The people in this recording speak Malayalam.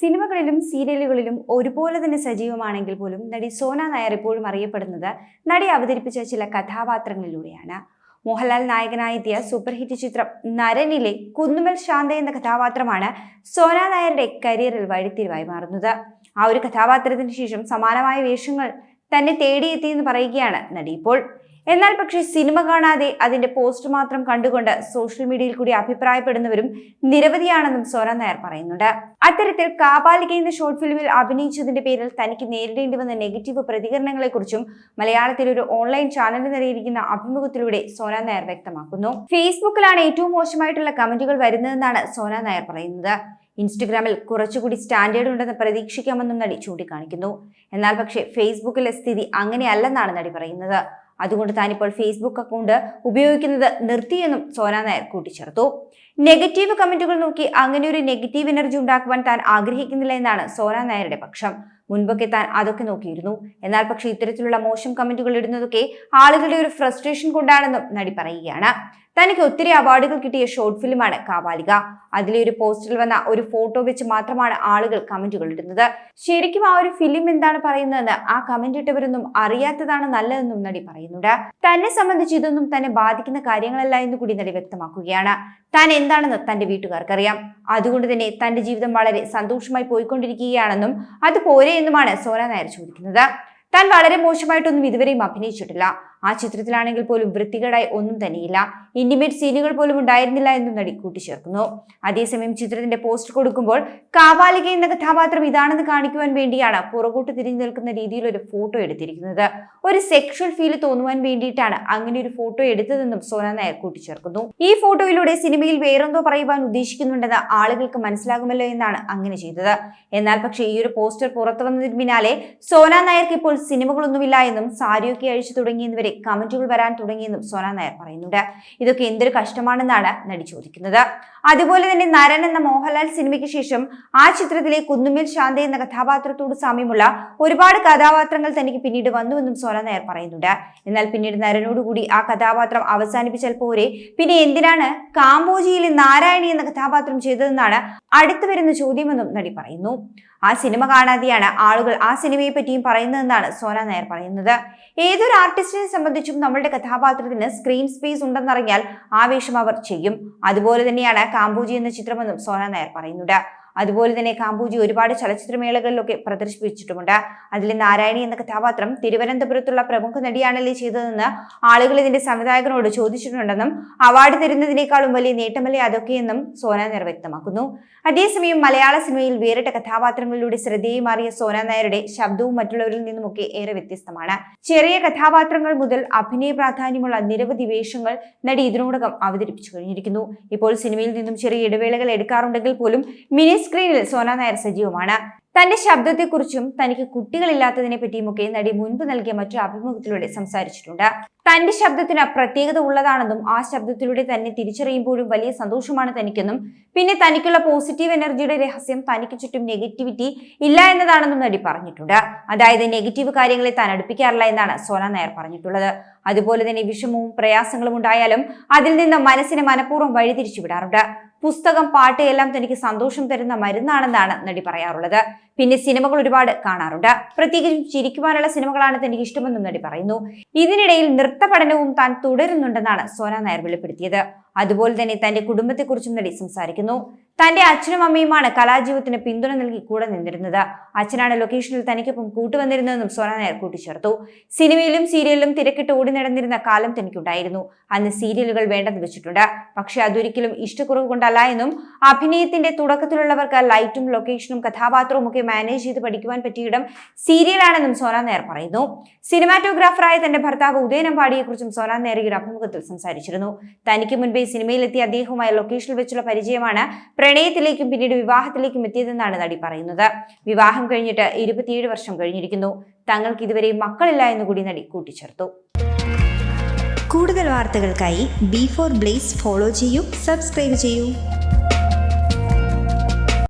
സിനിമകളിലും സീരിയലുകളിലും ഒരുപോലെ തന്നെ സജീവമാണെങ്കിൽ പോലും നടി സോന നായർ ഇപ്പോഴും അറിയപ്പെടുന്നത് നടി അവതരിപ്പിച്ച ചില കഥാപാത്രങ്ങളിലൂടെയാണ്. മോഹൻലാൽ നായകനായെത്തിയ സൂപ്പർ ഹിറ്റ് ചിത്രം നരനിലെ കുന്നുമൽ ശാന്ത എന്ന കഥാപാത്രമാണ് സോന നായരുടെ കരിയറിൽ വഴിത്തിരിവായി മാറുന്നത്. ആ ഒരു കഥാപാത്രത്തിന് ശേഷം സമാനമായ വേഷങ്ങൾ തന്നെ തേടിയെത്തിയെന്ന് പറയുകയാണ് നടി ഇപ്പോൾ. എന്നാൽ പക്ഷേ സിനിമ കാണാതെ അതിന്റെ പോസ്റ്റ് മാത്രം കണ്ടുകൊണ്ട് സോഷ്യൽ മീഡിയയിൽ കൂടി അഭിപ്രായപ്പെടുന്നവരും നിരവധിയാണെന്നും സോന നായർ പറയുന്നുണ്ട്. അത്തരത്തിൽ കാബാലിക എന്ന ഷോർട്ട് ഫിലിമിൽ അഭിനയിച്ചതിന്റെ പേരിൽ തനിക്ക് നേരിടേണ്ടി വന്ന നെഗറ്റീവ് പ്രതികരണങ്ങളെക്കുറിച്ചും മലയാളത്തിൽ ഒരു ഓൺലൈൻ ചാനലിന് നിറയിരിക്കുന്ന അഭിമുഖത്തിലൂടെ സോന നായർ വ്യക്തമാക്കുന്നു. ഫേസ്ബുക്കിലാണ് ഏറ്റവും മോശമായിട്ടുള്ള കമന്റുകൾ വരുന്നതെന്നാണ് സോന നായർ പറയുന്നത്. ഇൻസ്റ്റഗ്രാമിൽ കുറച്ചുകൂടി സ്റ്റാൻഡേർഡ് ഉണ്ടെന്ന് പ്രതീക്ഷിക്കാമെന്നും നടി ചൂണ്ടിക്കാണിക്കുന്നു. എന്നാൽ പക്ഷേ ഫേസ്ബുക്കിലെ സ്ഥിതി അങ്ങനെയല്ലെന്നാണ് നടി പറയുന്നത്. അതുകൊണ്ട് താനിപ്പോൾ ഫേസ്ബുക്ക് അക്കൗണ്ട് ഉപയോഗിക്കുന്നത് നിർത്തിയെന്നും സോന നായർ കൂട്ടിച്ചേർത്തു. നെഗറ്റീവ് കമന്റുകൾ നോക്കി അങ്ങനെ ഒരു നെഗറ്റീവ് എനർജി ഉണ്ടാക്കുവാൻ താൻ ആഗ്രഹിക്കുന്നില്ല എന്നാണ് സോന നായരുടെ പക്ഷം. മുൻപൊക്കെ താൻ അതൊക്കെ നോക്കിയിരുന്നു. എന്നാൽ പക്ഷേ ഇത്തരത്തിലുള്ള മോശം കമന്റുകൾ ഇടുന്നതൊക്കെ ആളുകളുടെ ഒരു ഫ്രസ്ട്രേഷൻ കൊണ്ടാണെന്നും നടി പറയുകയാണ്. തനിക്ക് ഒത്തിരി അവാർഡുകൾ കിട്ടിയ ഷോർട്ട് ഫിലിമാണ് കാവാലിക. അതിലെ ഒരു പോസ്റ്ററിൽ വന്ന ഒരു ഫോട്ടോ വെച്ച് മാത്രമാണ് ആളുകൾ കമന്റുകൾ ഇടുന്നത്. ശരിക്കും ആ ഒരു ഫിലിം എന്താണ് പറയുന്നതെന്ന് ആ കമന്റ് ഇട്ടവരൊന്നും അറിയാത്തതാണ് നല്ലതെന്നും നടി പറയുന്നുണ്ട്. തന്നെ സംബന്ധിച്ച് ഇതൊന്നും തന്നെ ബാധിക്കുന്ന കാര്യങ്ങളല്ല എന്ന് കൂടി നടി വ്യക്തമാക്കുകയാണ്. താൻ എന്താണെന്ന് തന്റെ വീട്ടുകാർക്കറിയാം. അതുകൊണ്ട് തന്നെ തന്റെ ജീവിതം വളരെ സന്തോഷമായി പോയിക്കൊണ്ടിരിക്കുകയാണെന്നും അത് പോരെ എന്നുമാണ് സോന നായർ ചോദിക്കുന്നത്. താൻ വളരെ മോശമായിട്ടൊന്നും ഇതുവരെയും അഭിനയിച്ചിട്ടില്ല. ആ ചിത്രത്തിലാണെങ്കിൽ പോലും വൃത്തികേടായി ഒന്നും തന്നെയില്ല. ഇന്റിമേറ്റ് സീനുകൾ പോലും ഉണ്ടായിരുന്നില്ല എന്നും നടി കൂട്ടിച്ചേർക്കുന്നു. അതേസമയം ചിത്രത്തിന്റെ പോസ്റ്റ് കൊടുക്കുമ്പോൾ കാവാലിക എന്ന കഥാപാത്രം ഇതാണെന്ന് കാണിക്കുവാൻ വേണ്ടിയാണ് പുറകോട്ട് തിരിഞ്ഞു നിൽക്കുന്ന രീതിയിൽ ഒരു ഫോട്ടോ എടുത്തിരിക്കുന്നത്. ഒരു സെക്ഷൽ ഫീൽ തോന്നുവാൻ വേണ്ടിയിട്ടാണ് അങ്ങനെ ഒരു ഫോട്ടോ എടുത്തതെന്നും സോന നായർ കൂട്ടിച്ചേർക്കുന്നു. ഈ ഫോട്ടോയിലൂടെ സിനിമയിൽ വേറെന്തോ പറയുവാൻ ഉദ്ദേശിക്കുന്നുണ്ടെന്ന് ആളുകൾക്ക് മനസ്സിലാകുമല്ലോ എന്നാണ് അങ്ങനെ ചെയ്തത്. എന്നാൽ പക്ഷേ ഈ ഒരു പോസ്റ്റർ പുറത്തു വന്നതിന് പിന്നാലെ സോന നായർക്ക് ഇപ്പോൾ സിനിമകളൊന്നുമില്ല എന്നും സാരിയൊക്കെ അഴിച്ചു തുടങ്ങിയെന്നുവരെ കമന്റുകൾ വരാൻ തുടങ്ങിയെന്നും സോന നായർ പറയുന്നുണ്ട്. ഇതൊക്കെ എന്തൊരു കഷ്ടമാണെന്നാണ് നടി ചോദിക്കുന്നത്. അതുപോലെ തന്നെ നരൻ എന്ന മോഹൻലാൽ സിനിമയ്ക്ക് ശേഷം ആ ചിത്രത്തിലെ കുന്നുമിൽ ശാന്ത എന്ന കഥാപാത്രത്തോട് സാമ്യമുള്ള ഒരുപാട് കഥാപാത്രങ്ങൾ തനിക്ക് പിന്നീട് വന്നുവെന്നും സോന നായർ പറയുന്നുണ്ട്. എന്നാൽ പിന്നീട് നരനോടുകൂടി ആ കഥാപാത്രം അവസാനിപ്പിച്ചാൽ പോരെ. പിന്നെ എന്തിനാണ് കാമ്പോജിയിലെ നാരായണി എന്ന കഥാപാത്രം ചെയ്തതെന്നാണ് അടുത്തു വരുന്ന ചോദ്യമെന്നും നടി പറയുന്നു. ആ സിനിമ കാണാതെയാണ് ആളുകൾ ആ സിനിമയെ പറ്റിയും പറയുന്നതെന്നാണ് സോന നായർ പറയുന്നത്. ഏതൊരു ആർട്ടിസ്റ്റിനെ സംബന്ധിച്ചും നമ്മളുടെ കഥാപാത്രത്തിന് സ്ക്രീൻ സ്പേസ് ഉണ്ടെന്നറിഞ്ഞാൽ ആവേശം അവർ ചെയ്യും. അതുപോലെ തന്നെയാണ് കാമ്പൂജി എന്ന ചിത്രമെന്നും സോന നായർ പറയുന്നുണ്ട്. അതുപോലെ തന്നെ കാമ്പൂജി ഒരുപാട് ചലച്ചിത്രമേളകളിലൊക്കെ പ്രദർശിപ്പിച്ചിട്ടുമുണ്ട്. അതിൽ നാരായണി എന്ന കഥാപാത്രം തിരുവനന്തപുരത്തുള്ള പ്രമുഖ നടിയാണല്ലേ ചെയ്തതെന്ന് ആളുകൾ ഇതിന്റെ സംവിധായകനോട് ചോദിച്ചിട്ടുണ്ടെന്നും അവാർഡ് തരുന്നതിനേക്കാളും വലിയ നേട്ടമല്ലേ അതൊക്കെയെന്നും സോന നായർ വ്യക്തമാക്കുന്നു. അതേസമയം മലയാള സിനിമയിൽ വേറിട്ട കഥാപാത്രങ്ങളിലൂടെ ശ്രദ്ധേയമായി മാറിയ സോന നായരുടെ ശബ്ദവും മറ്റുള്ളവരിൽ നിന്നുമൊക്കെ ഏറെ വ്യത്യസ്തമാണ്. ചെറിയ കഥാപാത്രങ്ങൾ മുതൽ അഭിനയ പ്രാധാന്യമുള്ള നിരവധി വേഷങ്ങൾ നടി ഇതിനോടകം അവതരിപ്പിച്ചു കഴിഞ്ഞിരിക്കുന്നു. ഇപ്പോൾ സിനിമയിൽ നിന്നും ചെറിയ ഇടവേളകൾ എടുക്കാറുണ്ടെങ്കിൽ പോലും മിനി സ്ക്രീനിൽ സോന നായർ സജീവമാണ്. തന്റെ ശബ്ദത്തെക്കുറിച്ചും തനിക്ക് കുട്ടികളില്ലാത്തതിനെ പറ്റിയുമൊക്കെ നടി മുൻപ് നൽകിയ മറ്റു അഭിമുഖത്തിലൂടെ സംസാരിച്ചിട്ടുണ്ട്. തന്റെ ശബ്ദത്തിന് പ്രത്യേകത ഉള്ളതാണെന്നും ആ ശബ്ദത്തിലൂടെ തന്നെ തിരിച്ചറിയുമ്പോഴും വലിയ സന്തോഷമാണ് തനിക്കെന്നും പിന്നെ തനിക്കുള്ള പോസിറ്റീവ് എനർജിയുടെ രഹസ്യം തനിക്ക് ചുറ്റും നെഗറ്റിവിറ്റി ഇല്ല എന്നതാണെന്നും നടി പറഞ്ഞിട്ടുണ്ട്. അതായത് നെഗറ്റീവ് കാര്യങ്ങളെ താൻ അടുപ്പിക്കാറില്ല എന്നാണ് സോന നായർ പറഞ്ഞിട്ടുള്ളത്. അതുപോലെ തന്നെ വിഷമവും പ്രയാസങ്ങളും ഉണ്ടായാലും അതിൽ നിന്ന് മനസ്സിനെ മനഃപൂർവം വഴിതിരിച്ചു വിടാറുണ്ട് പുസ്തകം പാട്ട് എല്ലാം തനിക്ക് സന്തോഷം തരുന്ന മരുന്നാണെന്നാണ് നടി പറയാറുള്ളത്. പിന്നെ സിനിമകൾ ഒരുപാട് കാണാറുണ്ട്. പ്രത്യേകിച്ചും ചിരിക്കുവാനുള്ള സിനിമകളാണ് തനിക്ക് ഇഷ്ടമെന്നും നടി പറയുന്നു. ഇതിനിടയിൽ നൃത്ത പഠനവും താൻ തുടരുന്നുണ്ടെന്നാണ് സോന നായർ വെളിപ്പെടുത്തിയത്. അതുപോലെ തന്നെ തന്റെ കുടുംബത്തെക്കുറിച്ചും നടി സംസാരിക്കുന്നു. തന്റെ അച്ഛനും അമ്മയുമാണ് കലാജീവിതത്തിന് പിന്തുണ നൽകി കൂടെ നിന്നിരുന്നത്. അച്ഛനാണ് ലൊക്കേഷനിൽ തനിക്കൊപ്പം കൂട്ടുവന്നിരുന്നതെന്നും സോന നായർ കൂട്ടിച്ചേർത്തു. സിനിമയിലും സീരിയലിലും തിരക്കിട്ട് ഓടി നടന്നിരുന്ന കാലം തനിക്കുണ്ടായിരുന്നു. അന്ന് സീരിയലുകൾ വേണ്ടെന്ന് വെച്ചിട്ടുണ്ട്. പക്ഷെ അതൊരിക്കലും ഇഷ്ടക്കുറവ് കൊണ്ടല്ല എന്നും അഭിനയത്തിന്റെ തുടക്കത്തിലുള്ളവർക്ക് ലൈറ്റും ലൊക്കേഷനും കഥാപാത്രവും ഒക്കെ മാനേജ് ചെയ്ത് പഠിക്കുവാൻ പറ്റിയിടം സീരിയലാണെന്നും സോന നായർ പറയുന്നു. സിനിമാറ്റോഗ്രാഫറായ തന്റെ ഭർത്താവ് ഉദയനമ്പാടിയെക്കുറിച്ചും സോന നായർ ഒരു അഭിമുഖത്തിൽ സംസാരിച്ചിരുന്നു. തനിക്ക് മുൻപേ സിനിമയിലെത്തിയ അദ്ദേഹവുമായി ലൊക്കേഷനിൽ വെച്ചുള്ള പരിചയമാണ് പ്രണയത്തിലേക്കും പിന്നീട് വിവാഹത്തിലേക്കും എത്തിയതെന്നാണ് നടി പറയുന്നത്. വിവാഹം കഴിഞ്ഞിട്ട് ഇരുപത്തിയേഴ് വർഷം കഴിഞ്ഞിരിക്കുന്നു. തങ്ങൾക്ക് ഇതുവരെ മക്കളില്ല എന്ന് കൂടി നടി കൂട്ടിച്ചേർത്തു. കൂടുതൽ വാർത്തകൾക്കായി ബി ഫോർ ബ്ലേസ് ഫോളോ ചെയ്യൂ സബ്സ്ക്രൈബ് ചെയ്യൂ.